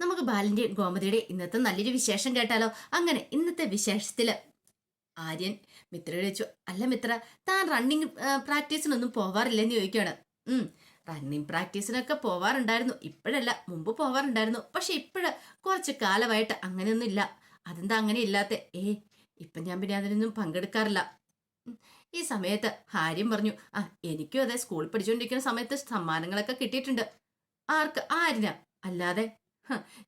നമുക്ക് ബാലിന്റെയും ഗോമതിയുടെ ഇന്നത്തെ നല്ലൊരു വിശേഷം കേട്ടാലോ? അങ്ങനെ ഇന്നത്തെ വിശേഷത്തിൽ ആര്യൻ മിത്രയോട് ചോദിച്ചു അല്ല മിത്ര താൻ റണ്ണിങ് പ്രാക്ടീസിനൊന്നും പോവാറില്ലെന്ന് ചോദിക്കുകയാണ്. ഉം റണ്ണിങ് പ്രാക്ടീസിനൊക്കെ പോവാറുണ്ടായിരുന്നു. ഇപ്പോഴല്ല മുമ്പ് പോവാറുണ്ടായിരുന്നു. പക്ഷെ ഇപ്പോഴ് കുറച്ച് കാലമായിട്ട് അങ്ങനെയൊന്നും ഇല്ല. അതെന്താ അങ്ങനെ ഇല്ലാത്ത? ഏ ഇപ്പം ഞാൻ പിന്നെ അതിനൊന്നും പങ്കെടുക്കാറില്ല. ഈ സമയത്ത് ഹാര്യം പറഞ്ഞു ആ എനിക്കും അതെ സ്കൂളിൽ പഠിച്ചുകൊണ്ടിരിക്കുന്ന സമയത്ത് സമ്മാനങ്ങളൊക്കെ കിട്ടിയിട്ടുണ്ട്. ആർക്ക്? ആരിനാ അല്ലാതെ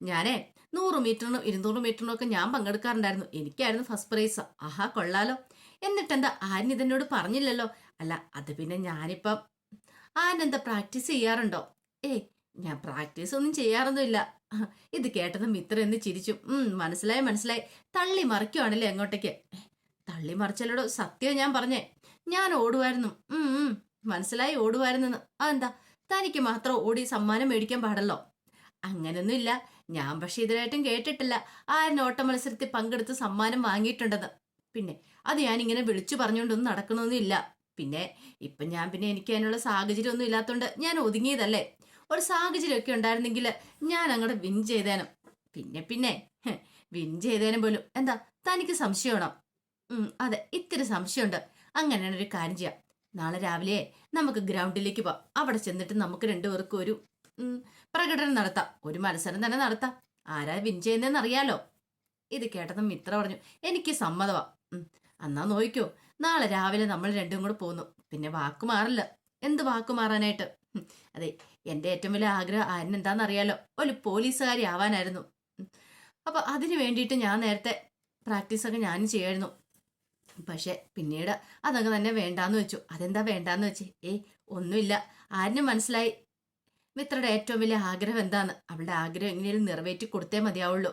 ഞാനേ നൂറ് മീറ്ററിനും ഇരുന്നൂറ് മീറ്ററിനും ഒക്കെ ഞാൻ പങ്കെടുക്കാറുണ്ടായിരുന്നു. എനിക്കായിരുന്നു ഫസ്റ്റ് പ്രൈസ് ആഹാ കൊള്ളാലോ. എന്നിട്ടെന്താ? ആര്യൻ ഇതെന്നോട് പറഞ്ഞില്ലല്ലോ. അല്ല അത് പിന്നെ ഞാനിപ്പം ആരെന്താ പ്രാക്ടീസ് ചെയ്യാറുണ്ടോ? ഏ ഞാൻ പ്രാക്ടീസ് ഒന്നും ചെയ്യാറൊന്നുമില്ല. ഇത് കേട്ടതും മിത്ര എന്ന് ചിരിച്ചു. മനസ്സിലായി മനസ്സിലായി. തള്ളി മറിക്കുവാണല്ലേ അങ്ങോട്ടേക്ക്. തള്ളി മറിച്ചല്ലോ സത്യം ഞാൻ പറഞ്ഞേ. ഞാൻ ഓടുമായിരുന്നു മനസ്സിലായി ഓടുമായിരുന്നു അതെന്താ? തനിക്ക് മാത്രം ഓടി സമ്മാനം മേടിക്കാൻ പാടല്ലോ. അങ്ങനൊന്നുമില്ല. ഞാൻ പക്ഷെ ഇതിനായിട്ടും കേട്ടിട്ടില്ല. ആ നോട്ട മത്സരത്തിൽ പങ്കെടുത്ത് സമ്മാനം വാങ്ങിയിട്ടുണ്ടെന്ന്. പിന്നെ അത് ഞാൻ ഇങ്ങനെ വിളിച്ചു പറഞ്ഞുകൊണ്ടൊന്നും നടക്കണമെന്നില്ല പിന്നെ ഇപ്പം ഞാൻ പിന്നെ എനിക്ക് അതിനുള്ള സാഹചര്യം ഒന്നും ഇല്ലാത്തതുകൊണ്ട് ഞാൻ ഒതുങ്ങിയതല്ലേ? ഒരു സാഹചര്യമൊക്കെ ഉണ്ടായിരുന്നെങ്കിൽ ഞാൻ അങ്ങോട്ട് വിൻ ചെയ്തേനും. പിന്നെ പിന്നെ വിൻ ചെയ്തേനും പോലും. എന്താ തനിക്ക് സംശയമാണോ? അതെ ഇത്തിരി സംശയമുണ്ട്. അങ്ങനെയാണ് ഒരു കാര്യം ചെയ്യാം. നാളെ രാവിലെ നമുക്ക് ഗ്രൗണ്ടിലേക്ക് പോവാം. അവിടെ ചെന്നിട്ട് നമുക്ക് രണ്ടുപേർക്കും ഒരു പ്രകടനം നടത്താം. ഒരു മത്സരം തന്നെ നടത്താം. ആരാ വിൻ ചെയ്യുന്നതെന്ന് അറിയാലോ. ഇത് കേട്ടതും മിത്ര പറഞ്ഞു എനിക്ക് സമ്മതമാ അന്നാ നോക്കിക്കോ നാളെ രാവിലെ നമ്മൾ രണ്ടും കൂടെ പോന്നു. പിന്നെ വാക്ക് മാറില്ല. എന്ത് വാക്ക് മാറാനായിട്ട്? അതെ എന്റെ ഏറ്റവും വലിയ ആഗ്രഹം ആരിന് എന്താണെന്ന് അറിയാലോ. ഒരു പോലീസുകാരി ആവാനായിരുന്നു. അപ്പോൾ അപ്പൊ അതിന് വേണ്ടിയിട്ട് ഞാൻ നേരത്തെ പ്രാക്ടീസൊക്കെ ഞാനും ചെയ്യായിരുന്നു. പക്ഷെ പിന്നീട് അതങ്ങ് തന്നെ വേണ്ടാന്ന് വെച്ചു. അതെന്താ വേണ്ടാന്ന് വെച്ച്? ഏയ് ഒന്നുമില്ല. ആരിനും മനസ്സിലായി? മിത്രയുടെ ഏറ്റവും വലിയ ആഗ്രഹം എന്താന്ന്? അവളുടെ ആഗ്രഹം എങ്ങനെയും നിറവേറ്റി കൊടുത്തേ മതിയാവുള്ളൂ.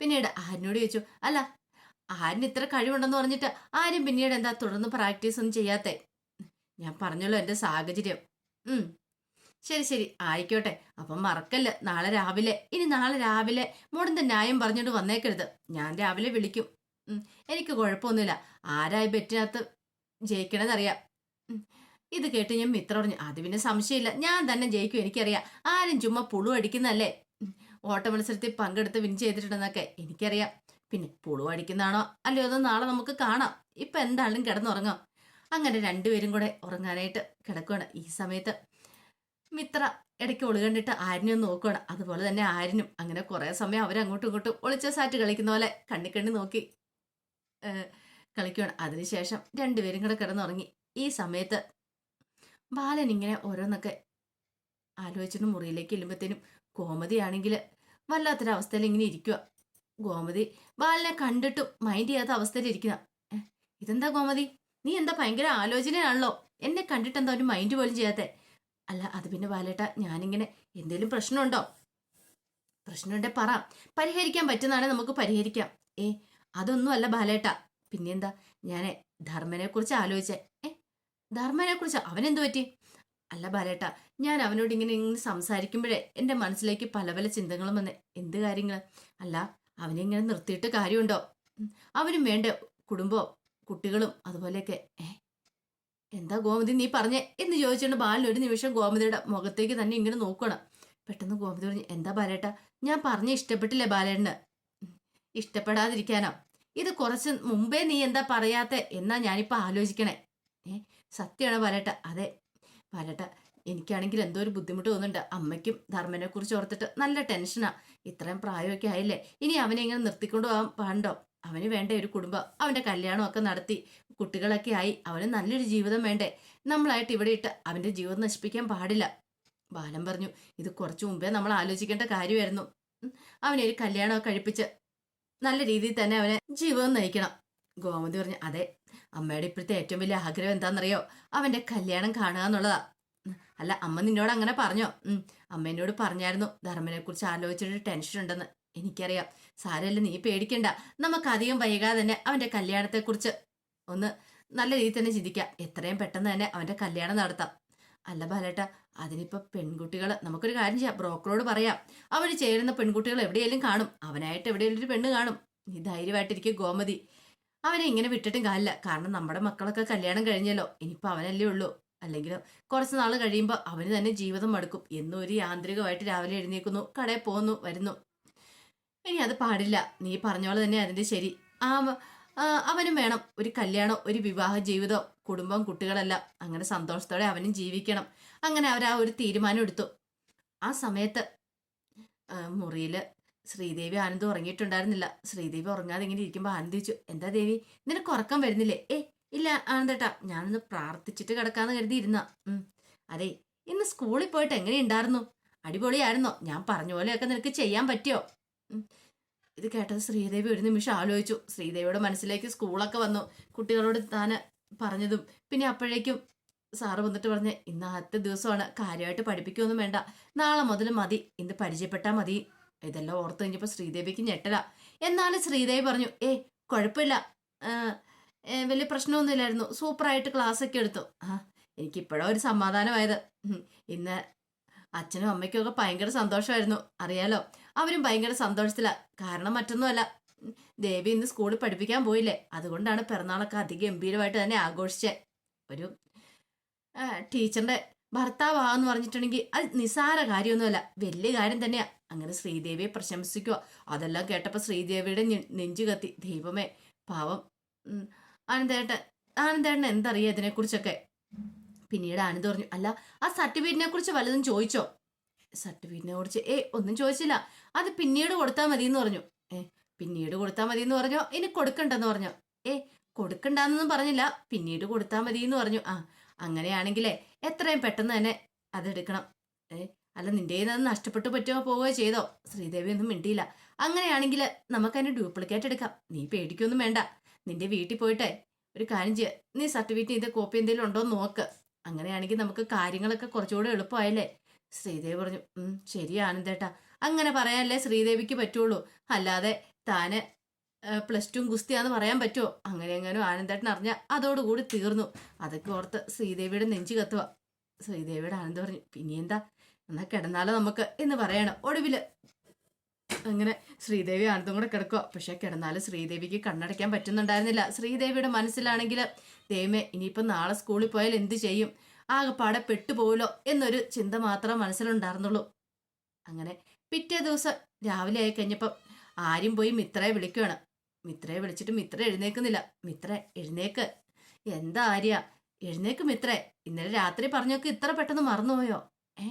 പിന്നീട് ആരിനോട് ചോദിച്ചു അല്ല ആരിന് ഇത്ര കഴിവുണ്ടെന്ന് പറഞ്ഞിട്ട് ആരും പിന്നീട് എന്താ തുടർന്ന് പ്രാക്ടീസ് ഒന്നും ചെയ്യാത്തേ? ഞാൻ പറഞ്ഞല്ലോ എന്റെ സാഹചര്യം. ഉം. ശരി ശരി ആയിക്കോട്ടെ. അപ്പം മറക്കല്ല. നാളെ രാവിലെ. ഇനി നാളെ രാവിലെ മോടിന്റെ ന്യായം പറഞ്ഞിട്ട് വന്നേക്കരുത്. ഞാൻ രാവിലെ വിളിക്കും. എനിക്ക് കുഴപ്പമൊന്നുമില്ല. ആരായി ബെറ്റിനകത്ത് ജയിക്കണതറിയാം ഉം, ഇത് കേട്ട് ഞാൻ മിത്ര പറഞ്ഞു അത് പിന്നെ സംശയമില്ല. ഞാൻ തന്നെ ജയിക്കും എനിക്കറിയാം. ആരും ചുമ്മാ പുളു അടിക്കുന്നല്ലേ ഓട്ട മത്സരത്തിൽ പങ്കെടുത്ത് വിൻ ചെയ്തിട്ടുണ്ടെന്നൊക്കെ എനിക്കറിയാം. പിന്നെ പുളു അടിക്കുന്നതാണോ അല്ലയോ അതോ നാളെ നമുക്ക് കാണാം. ഇപ്പൊ എന്താണെങ്കിലും കിടന്നുറങ്ങാം. അങ്ങനെ രണ്ടുപേരും കൂടെ ഉറങ്ങാനായിട്ട് കിടക്കുകയാണ് ഈ സമയത്ത്. മിത്ര ഇടയ്ക്ക് ഒളി കണ്ടിട്ട് ആരിനെ ഒന്ന് നോക്കുകയാണ് അതുപോലെ തന്നെ ആരിനും. അങ്ങനെ കുറെ സമയം അവർ അങ്ങോട്ടും ഇങ്ങോട്ടും ഒളിച്ച സാറ്റ് കളിക്കുന്ന പോലെ കണ്ണിക്കണ്ണി കണ്ണി നോക്കി കളിക്കുകയാണ് അതിനുശേഷം രണ്ടുപേരും കൂടെ കിടന്നുറങ്ങി. ഈ സമയത്ത് ബാലൻ ഇങ്ങനെ ഓരോന്നൊക്കെ ആലോചിച്ചിട്ട് മുറിയിലേക്ക് ചെല്ലുമ്പോഴത്തേനും ഗോമതിയാണെങ്കിൽ വല്ലാത്തൊരവസ്ഥയിൽ ഇങ്ങനെ ഇരിക്കുക ഗോമതി ബാലനെ കണ്ടിട്ടും മൈൻഡ് ചെയ്യാത്ത അവസ്ഥയിൽ ഇതെന്താ ഗോമതി? നീ എന്താ ഭയങ്കര ആലോചനയാണല്ലോ? എന്നെ കണ്ടിട്ട് എന്താ ഒരു മൈൻഡ് പോലും ചെയ്യാത്തെ? അല്ല അത് പിന്നെ ബാലേട്ട ഞാനിങ്ങനെ എന്തേലും പ്രശ്നമുണ്ടോ? പ്രശ്നമുണ്ടെ പറ. പരിഹരിക്കാൻ പറ്റുന്നതാണെ നമുക്ക് പരിഹരിക്കാം. ഏ അതൊന്നും അല്ല ബാലേട്ട. പിന്നെന്താ? ഞാൻ ധർമ്മനെ കുറിച്ച് ആലോചിച്ചേ. ഏ ധർമ്മനെ കുറിച്ച് അവനെന്തു പറ്റി? അല്ല ബാലേട്ട ഞാൻ അവനോട് ഇങ്ങനെ ഇങ്ങനെ സംസാരിക്കുമ്പോഴേ എന്റെ മനസ്സിലേക്ക് പല പല ചിന്തകളും വന്ന് എന്ത് കാര്യങ്ങൾ അല്ല അവനെ ഇങ്ങനെ നിർത്തിയിട്ട് കാര്യമുണ്ടോ? അവനും വേണ്ട കുടുംബവും കുട്ടികളും അതുപോലെയൊക്കെ എന്താ ഗോമതി നീ പറഞ്ഞേ എന്ന് ചോദിച്ചുകൊണ്ട് ബാലൻ ഒരു നിമിഷം ഗോമതിയുടെ മുഖത്തേക്ക് തന്നെ ഇങ്ങനെ നോക്കണം പെട്ടെന്ന് ഗോമതി പറഞ്ഞു എന്താ ബാലേട്ട ഞാൻ പറഞ്ഞ ഇഷ്ടപ്പെട്ടില്ലേ ബാലേട്ടന്? ഇഷ്ടപ്പെടാതിരിക്കാനോ? ഇത് കുറച്ച് മുമ്പേ നീ എന്താ പറയാത്ത എന്നാ ഞാനിപ്പോ ആലോചിക്കണേ. ഏ? സത്യമാണോ ബാലേട്ട അതെ ബാലേട്ട എനിക്കാണെങ്കിൽ എന്തോ ഒരു ബുദ്ധിമുട്ട് തോന്നുന്നുണ്ട്. അമ്മയ്ക്കും ധർമ്മനെ കുറിച്ച് ഓർത്തിട്ട് നല്ല ടെൻഷനാ. ഇത്രയും പ്രായമൊക്കെ ആയില്ലേ? ഇനി അവനെ ഇങ്ങനെ നിർത്തിക്കൊണ്ടു പോകാൻ പാണ്ടോ അവന് വേണ്ട ഒരു കുടുംബം. അവന്റെ കല്യാണമൊക്കെ നടത്തി. കുട്ടികളൊക്കെ ആയി. അവന് നല്ലൊരു ജീവിതം വേണ്ടേ? നമ്മളായിട്ട് ഇവിടെ ഇട്ട് അവന്റെ ജീവിതം നശിപ്പിക്കാൻ പാടില്ല. ബാലൻ പറഞ്ഞു ഇത് കുറച്ച് മുമ്പേ നമ്മൾ ആലോചിക്കേണ്ട കാര്യമായിരുന്നു. അവനെ ഒരു കല്യാണമൊക്കെ കഴിപ്പിച്ച് നല്ല രീതിയിൽ തന്നെ അവനെ ജീവിതം നയിക്കണം. ഗോമതി പറഞ്ഞു അതെ അമ്മയുടെ ഇപ്പോഴത്തെ ഏറ്റവും വലിയ ആഗ്രഹം എന്താണെന്നറിയോ? അവന്റെ കല്യാണം കാണുക എന്നുള്ളതാ. അല്ല അമ്മ നിന്നോട് അങ്ങനെ പറഞ്ഞോ? അമ്മ എന്നോട് പറഞ്ഞായിരുന്നു ധർമ്മനെ കുറിച്ച് ആലോചിച്ചിട്ട് ടെൻഷൻ ഉണ്ടെന്ന്. എനിക്കറിയാം. സാരല്ല നീ പേടിക്കണ്ട. നമുക്ക് അധികം വൈകാതെ തന്നെ അവന്റെ കല്യാണത്തെക്കുറിച്ച് ഒന്ന് നല്ല രീതിയിൽ തന്നെ ചിന്തിക്കാം. എത്രയും പെട്ടെന്ന് തന്നെ അവന്റെ കല്യാണം നടത്താം. അല്ല ബാലേട്ട അതിനിപ്പോ പെൺകുട്ടികൾ നമുക്കൊരു കാര്യം ചെയ്യാം. ബ്രോക്കറോട് പറയാം. അവർ ചേരുന്ന പെൺകുട്ടികൾ എവിടെയെങ്കിലും കാണും. അവനായിട്ട് എവിടെയെങ്കിലും ഒരു പെണ്ണ് കാണും. നീ ധൈര്യമായിട്ടിരിക്കും ഗോമതി. അവനെ ഇങ്ങനെ വിട്ടിട്ടും കാര്യമില്ല കാരണം നമ്മുടെ മക്കളൊക്കെ കല്യാണം കഴിഞ്ഞല്ലോ. ഇനിയിപ്പോൾ അവനല്ലേ ഉള്ളൂ. അല്ലെങ്കിൽ കുറച്ച് നാൾ കഴിയുമ്പോൾ അവന് തന്നെ ജീവിതം മടുക്കും. എന്നും ഒരു യാന്ത്രികമായിട്ട് രാവിലെ എഴുന്നേക്കുന്നു കടയിൽ പോകുന്നു വരുന്നു. ഇനി അത് പാടില്ല. നീ പറഞ്ഞ പോലെ തന്നെ അതിന്റെ ശരി. ആ അവനും വേണം. ഒരു കല്യാണം ഒരു വിവാഹ ജീവിതം. കുടുംബം കുട്ടികളെല്ലാം. അങ്ങനെ സന്തോഷത്തോടെ അവനും ജീവിക്കണം. അങ്ങനെ അവർ ആ ഒരു തീരുമാനം എടുത്തു. ആ സമയത്ത് ആ, മുറിയിൽ ശ്രീദേവി ആനന്ദ് ഉറങ്ങിയിട്ടുണ്ടായിരുന്നില്ല. ശ്രീദേവി ഉറങ്ങാതെ ഇങ്ങനെ ഇരിക്കുമ്പോൾ ആനന്ദ് ചോദിച്ചു എന്താ ദേവി? നിനക്ക് ഉറക്കം വരുന്നില്ലേ? ഏ ഇല്ല ആനന്ദേട്ടാ ഞാനൊന്ന് പ്രാർത്ഥിച്ചിട്ട് കിടക്കാന്ന് കരുതി ഇരുന്ന അതെ ഇന്ന് സ്കൂളിൽ പോയിട്ട് എങ്ങനെയുണ്ടായിരുന്നു? അടിപൊളിയായിരുന്നോ? ഞാൻ പറഞ്ഞ പോലെയൊക്കെ നിനക്ക് ചെയ്യാൻ പറ്റിയോ? ഇത് കേട്ടത് ശ്രീദേവി ഒരു നിമിഷം ആലോചിച്ചു. ശ്രീദേവിയുടെ മനസ്സിലേക്ക് സ്കൂളൊക്കെ വന്നു. കുട്ടികളോട് താൻ പറഞ്ഞതും പിന്നെ അപ്പോഴേക്കും സാറ് വന്നിട്ട് പറഞ്ഞ് ഇന്ന് ആദ്യത്തെ ദിവസമാണ് കാര്യമായിട്ട് പഠിപ്പിക്കുകയൊന്നും വേണ്ട. നാളെ മുതൽ മതി ഇന്ന് പരിചയപ്പെട്ടാൽ മതി. ഇതെല്ലാം ഓർത്ത് കഴിഞ്ഞപ്പോൾ ശ്രീദേവിക്ക് ഞെട്ടല. എന്നാലും ശ്രീദേവി പറഞ്ഞു ഏ കുഴപ്പമില്ല വലിയ പ്രശ്നമൊന്നുമില്ലായിരുന്നു. സൂപ്പറായിട്ട് ക്ലാസ് ഒക്കെ എടുത്തു. ആ എനിക്കിപ്പോഴോ ഒരു സമാധാനമായത്. ഇന്ന് അച്ഛനും അമ്മയ്ക്കും ഒക്കെ ഭയങ്കര സന്തോഷമായിരുന്നു. അറിയാലോ അവരും ഭയങ്കര സന്തോഷത്തിലാ. കാരണം മറ്റൊന്നുമല്ല. ദേവി ഇന്ന് സ്കൂളിൽ പഠിപ്പിക്കാൻ പോയില്ലേ. അതുകൊണ്ടാണ് പിറന്നാളൊക്കെ അതിഗംഭീരമായിട്ട് തന്നെ ആഘോഷിച്ചേ. ഒരു ടീച്ചറിന്റെ ഭർത്താവാന്ന് പറഞ്ഞിട്ടുണ്ടെങ്കിൽ അത് നിസാര കാര്യമൊന്നുമല്ല. വലിയ കാര്യം തന്നെയാ. അങ്ങനെ ശ്രീദേവിയെ പ്രശംസിക്കുക. അതെല്ലാം കേട്ടപ്പോൾ ശ്രീദേവിയുടെ നെഞ്ചു കത്തി. ദൈവമേ പാവം. ആനന്ദേട്ടൻ ആനന്ദേട്ടൻ എന്തറിയാം ഇതിനെക്കുറിച്ചൊക്കെ? പിന്നീട് ആനന്ദ് പറഞ്ഞു അല്ല ആ സർട്ടിഫിക്കറ്റിനെ കുറിച്ച് വല്ലതും ചോദിച്ചോ? സർട്ടിഫിക്കറ്റിനെ കുറിച്ച് ഏ ഒന്നും ചോദിച്ചില്ല. അത് പിന്നീട് കൊടുത്താൽ മതി എന്ന് പറഞ്ഞു. ഏ പിന്നീട് കൊടുത്താൽ മതി എന്ന് പറഞ്ഞോ? ഇനി കൊടുക്കണ്ടെന്ന് പറഞ്ഞോ? ഏ കൊടുക്കണ്ടെന്നൊന്നും പറഞ്ഞില്ല. പിന്നീട് കൊടുത്താൽ മതി എന്ന് പറഞ്ഞു. ആ അങ്ങനെയാണെങ്കിലേ എത്രയും പെട്ടെന്ന് തന്നെ അതെടുക്കണം. ഏ അല്ല കയ്യിൽ നഷ്ടപ്പെട്ടു പറ്റുമോ പോവുകയോ ചെയ്തോ? ശ്രീദേവി ഒന്നും മിണ്ടിയില്ല. അങ്ങനെയാണെങ്കിൽ നമുക്കതിന് ഡ്യൂപ്ലിക്കേറ്റ് എടുക്കാം. നീ പേടിക്കൊന്നും വേണ്ട. നിന്റെ വീട്ടിൽ പോയിട്ട് ഒരു കാര്യം ചെയ്യുക നീ സർട്ടിഫിക്കറ്റ് ചെയ്ത കോപ്പി എന്തെങ്കിലും ഉണ്ടോ നോക്ക്. അങ്ങനെയാണെങ്കിൽ നമുക്ക് കാര്യങ്ങളൊക്കെ കുറച്ചുകൂടെ എളുപ്പമായല്ലേ? ശ്രീദേവി പറഞ്ഞു ശരി ആനന്ദേട്ടാ അങ്ങനെ പറയാനല്ലേ ശ്രീദേവിക്ക് പറ്റുള്ളൂ. അല്ലാതെ താന് പ്ലസ് ടു ഗുസ്തിയാന്ന് പറയാൻ പറ്റുമോ? അങ്ങനെ എങ്ങനെയോ ആനന്ദേട്ടൻ അറിഞ്ഞ അതോടുകൂടി തീർന്നു. അതൊക്കെ ഓർത്ത് ശ്രീദേവിയുടെ നെഞ്ചു കത്തുക. ശ്രീദേവിയുടെ ആനന്ദ് പറഞ്ഞു പിന്നെ എന്താ എന്നാ കിടന്നാലോ നമുക്ക് എന്ന് പറയണം. ഒടുവിൽ അങ്ങനെ ശ്രീദേവി ആനന്ദം കൂടെ കിടക്കുക പക്ഷെ കിടന്നാലും ശ്രീദേവിക്ക് കണ്ണടയ്ക്കാൻ പറ്റുന്നുണ്ടായിരുന്നില്ല. ശ്രീദേവിയുടെ മനസ്സിലാണെങ്കിൽ ദൈവമേ ഇനിയിപ്പം നാളെ സ്കൂളിൽ പോയാൽ എന്ത് ചെയ്യും? ആകെപ്പാടെ പെട്ടുപോകലോ എന്നൊരു ചിന്ത മാത്രം മനസ്സിലുണ്ടായിരുന്നുള്ളൂ. അങ്ങനെ പിറ്റേ ദിവസം രാവിലെ ആയി കഴിഞ്ഞപ്പം ആരും പോയി മിത്രയെ വിളിക്കുകയാണ് മിത്രയെ വിളിച്ചിട്ട് മിത്ര എഴുന്നേക്കുന്നില്ല മിത്ര എഴുന്നേക്ക്. എന്താ ആര്യ? എഴുന്നേക്ക് മിത്രേ. ഇന്നലെ രാത്രി പറഞ്ഞൊക്കെ ഇത്ര പെട്ടെന്ന് മറന്നുപോയോ? ഏ?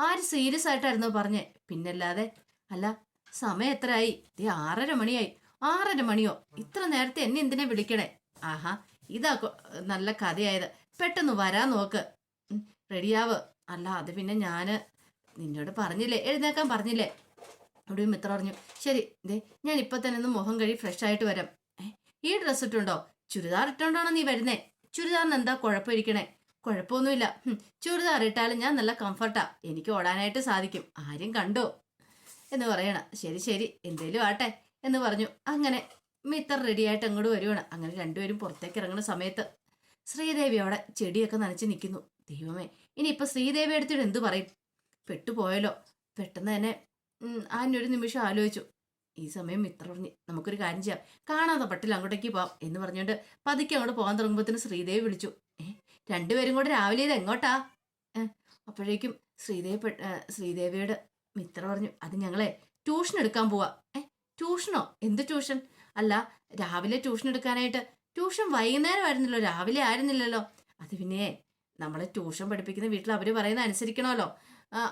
ആര് സീരിയസ് ആയിട്ടായിരുന്നോ പറഞ്ഞേ? പിന്നല്ലാതെ അല്ല സമയം എത്രയായി? ദേ ആറര മണിയായി. ആറര മണിയോ? ഇത്ര നേരത്തെ എന്നെ എന്തിനാ വിളിക്കണേ? ആഹാ ഇതാ നല്ല കഥയായത്. പെട്ടെന്ന് വരാൻ നോക്ക്. റെഡിയാവ്. അല്ല അത് പിന്നെ ഞാൻ നിന്നോട് പറഞ്ഞില്ലേ? എഴുന്നേക്കാൻ പറഞ്ഞില്ലേ? അവിടെ ഇത്ര പറഞ്ഞു ശരി ദേ ഞാൻ ഇപ്പൊ തന്നെ ഒന്ന് മുഖം കഴി ഫ്രഷ് ആയിട്ട് വരാം. ഈ ഡ്രസ്സ് ഇട്ടുണ്ടോ? ചുരിദാർ ഇട്ടോണ്ടാണോ നീ വരുന്നേ? ചുരിദാറിന് എന്താ കുഴപ്പമിരിക്കണേ കുഴപ്പമൊന്നുമില്ല. ചുരിദാർ ഇട്ടാലും ഞാൻ നല്ല കംഫർട്ടാ എനിക്ക് ഓടാനായിട്ട് സാധിക്കും. ആരും കണ്ടോ? എന്ന് പറയണ. ശരി ശരി എന്തേലും ആട്ടെ എന്ന് പറഞ്ഞു. അങ്ങനെ മിത്തർ റെഡിയായിട്ട് അങ്ങോട്ട് വരുവാണ്. അങ്ങനെ രണ്ടുപേരും പുറത്തേക്ക് ഇറങ്ങുന്ന സമയത്ത് ശ്രീദേവി അവിടെ ചെടിയൊക്കെ നനച്ച് നിൽക്കുന്നു. ദൈവമേ ഇനി ഇനിയിപ്പൊ ശ്രീദേവി എടുത്തിട്ട് എന്തു പറയും? പെട്ടുപോയല്ലോ. പെട്ടെന്ന് തന്നെ ആനൊരു നിമിഷം ആലോചിച്ചു. ഈ സമയം മിത്ര പറഞ്ഞു നമുക്കൊരു കാര്യം ചെയ്യാം. കാണാതെ പട്ടിൽ അങ്ങോട്ടേക്ക് പോവാം. എന്ന് പറഞ്ഞുകൊണ്ട് പതുക്കെ അങ്ങോട്ട് പോകാൻ തുടങ്ങുമ്പോഴത്തേന് ശ്രീദേവി വിളിച്ചു. ഏ രണ്ടുപേരും കൂടെ രാവിലെ ഇത് എങ്ങോട്ടാ? അപ്പോഴേക്കും ശ്രീദേവി ശ്രീദേവിയുടെ മിത്രം പറഞ്ഞു അത് ഞങ്ങളെ ട്യൂഷൻ എടുക്കാൻ പോവാ. ഏ ട്യൂഷനോ? എന്ത് ട്യൂഷൻ? അല്ല രാവിലെ ട്യൂഷൻ എടുക്കാനായിട്ട് ട്യൂഷൻ വൈകുന്നേരം ആയിരുന്നല്ലോ രാവിലെ ആയിരുന്നില്ലല്ലോ. അത് പിന്നെ നമ്മളെ ട്യൂഷൻ പഠിപ്പിക്കുന്ന വീട്ടിൽ അവർ പറയുന്ന അനുസരിക്കണമല്ലോ.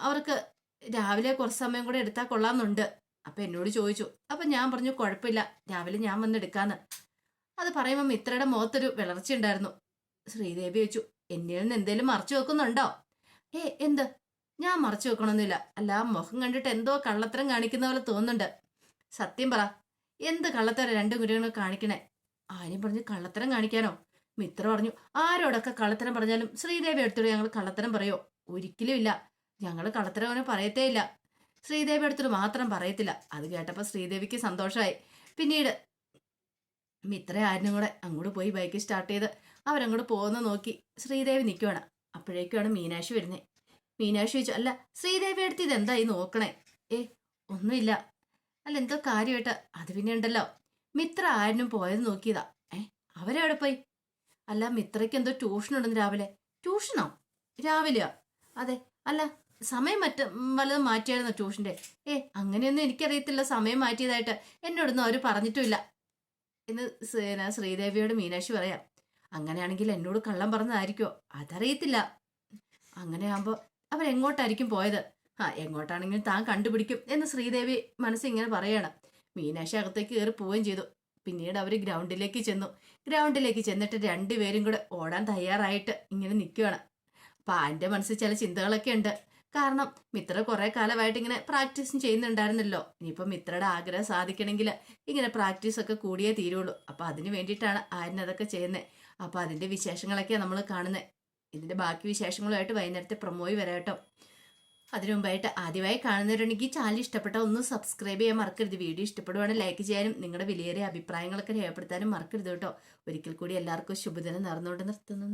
അവർക്ക് രാവിലെ കുറച്ച് സമയം കൂടെ എടുത്താൽ കൊള്ളാമെന്നുണ്ട്. അപ്പം എന്നോട് ചോദിച്ചു അപ്പം ഞാൻ പറഞ്ഞു കുഴപ്പമില്ല രാവിലെ ഞാൻ വന്ന് എടുക്കാന്ന്. അത് പറയുമ്പോൾ മിത്രയുടെ മുഖത്തൊരു വിളർച്ച ഉണ്ടായിരുന്നു ശ്രീദേവി വെച്ചു എന്നിൽ നിന്ന് എന്തേലും മറച്ചു വെക്കുന്നുണ്ടോ? ഏ എന്ത്? ഞാൻ മറച്ചു വെക്കണമെന്നില്ല അല്ല മുഖം കണ്ടിട്ട് എന്തോ കള്ളത്തരം കാണിക്കുന്ന പോലെ തോന്നുന്നുണ്ട്. സത്യം പറ. എന്ത് കള്ളത്തരം രണ്ടും കുരുകളും കാണിക്കണേ? ആരും പറഞ്ഞു കള്ളത്തരം കാണിക്കാനോ? മിത്ര പറഞ്ഞു ആരോടൊക്കെ കള്ളത്തരം പറഞ്ഞാലും ശ്രീദേവി എടുത്തോട് ഞങ്ങൾ കള്ളത്തരം പറയോ? ഒരിക്കലും ഇല്ല. ഞങ്ങൾ കള്ളത്തരം അവനെ പറയത്തേ ഇല്ല. ശ്രീദേവി അടുത്തോട് മാത്രം പറയത്തില്ല. അത് കേട്ടപ്പോൾ ശ്രീദേവിക്ക് സന്തോഷമായി. പിന്നീട് മിത്ര ആരും കൂടെ അങ്ങോട്ട് പോയി ബൈക്ക് സ്റ്റാർട്ട് ചെയ്ത് അവരങ്ങോട്ട് പോകുന്ന നോക്കി ശ്രീദേവി നിൽക്കുവാണ് അപ്പോഴേക്കുമാണ് മീനാക്ഷി വരുന്നത് മീനാക്ഷി ചോദിച്ചു അല്ല ശ്രീദേവി അടുത്ത് ഇത് എന്തായി നോക്കണേ? ഏ ഒന്നുമില്ല. അല്ല എന്തോ കാര്യമായിട്ട്. അത് പിന്നെ ഉണ്ടല്ലോ. മിത്ര ആരിനും പോയത് നോക്കിയതാ. ഏ അവരെവിടെ പോയി? അല്ല മിത്രയ്ക്ക് എന്തോ ട്യൂഷൻ ഉണ്ടെന്ന് രാവിലെ. ട്യൂഷനോ? രാവിലെ അതെ. അല്ല സമയം മറ്റ വല്ലതും മാറ്റിയായിരുന്നു ട്യൂഷന്റെ ഏ അങ്ങനെയൊന്നും എനിക്കറിയത്തില്ല. സമയം മാറ്റിയതായിട്ട്. എന്നോടൊന്നും അവർ പറഞ്ഞിട്ടുമില്ല. എന്ന് ശ്രീദേവിയോട് മീനാക്ഷി പറയാം. അങ്ങനെയാണെങ്കിൽ എന്നോട് കള്ളം പറഞ്ഞതായിരിക്കോ അതറിയത്തില്ല. അങ്ങനെയാകുമ്പോൾ അവരെങ്ങോട്ടായിരിക്കും പോയത്? ആ എങ്ങോട്ടാണെങ്കിലും താൻ കണ്ടുപിടിക്കും എന്ന് ശ്രീദേവി മനസ്സിൽ ഇങ്ങനെ പറയണം. മീനാക്ഷി അകത്തേക്ക് കയറി പോവുകയും ചെയ്തു. പിന്നീട് അവർ ഗ്രൗണ്ടിലേക്ക് ചെന്നു. ഗ്രൗണ്ടിലേക്ക് ചെന്നിട്ട് രണ്ടുപേരും കൂടെ ഓടാൻ തയ്യാറായിട്ട് ഇങ്ങനെ നിൽക്കുകയാണ്. അപ്പം എന്റെ മനസ്സിൽ ചില ചിന്തകളൊക്കെ ഉണ്ട്. കാരണം മിത്ര കുറേ കാലമായിട്ട് ഇങ്ങനെ പ്രാക്ടീസും ചെയ്യുന്നുണ്ടായിരുന്നല്ലോ. ഇനിയിപ്പോൾ മിത്രയുടെ ആഗ്രഹം സാധിക്കണമെങ്കിൽ ഇങ്ങനെ പ്രാക്ടീസൊക്കെ കൂടിയേ തീരുള്ളൂ. അപ്പം അതിന് വേണ്ടിയിട്ടാണ് ആര്യൻ അതൊക്കെ ചെയ്യുന്നത്. അപ്പം അതിന്റെ വിശേഷങ്ങളൊക്കെയാണ് നമ്മൾ കാണുന്നത് ഇതിന്റെ ബാക്കി വിശേഷങ്ങളുമായിട്ട് വൈകുന്നേരത്തെ പ്രൊമോയി വരാം കേട്ടോ അതിനു മുമ്പായിട്ട് ആദ്യമായി കാണുന്നവരുണ്ടെങ്കിൽ ചാനൽ ഇഷ്ടപ്പെട്ട ഒന്ന് സബ്സ്ക്രൈബ് ചെയ്യാൻ മറക്കരുത്. വീഡിയോ ഇഷ്ടപ്പെടുവാണെങ്കിൽ ലൈക്ക് ചെയ്യാനും നിങ്ങളുടെ വിലയേറിയ അഭിപ്രായങ്ങളൊക്കെ രേഖപ്പെടുത്താനും മറക്കരുത് കേട്ടോ. ഒരിക്കൽ കൂടി എല്ലാവർക്കും ശുഭദിനം നടന്നുകൊണ്ട് നിർത്തുന്നു.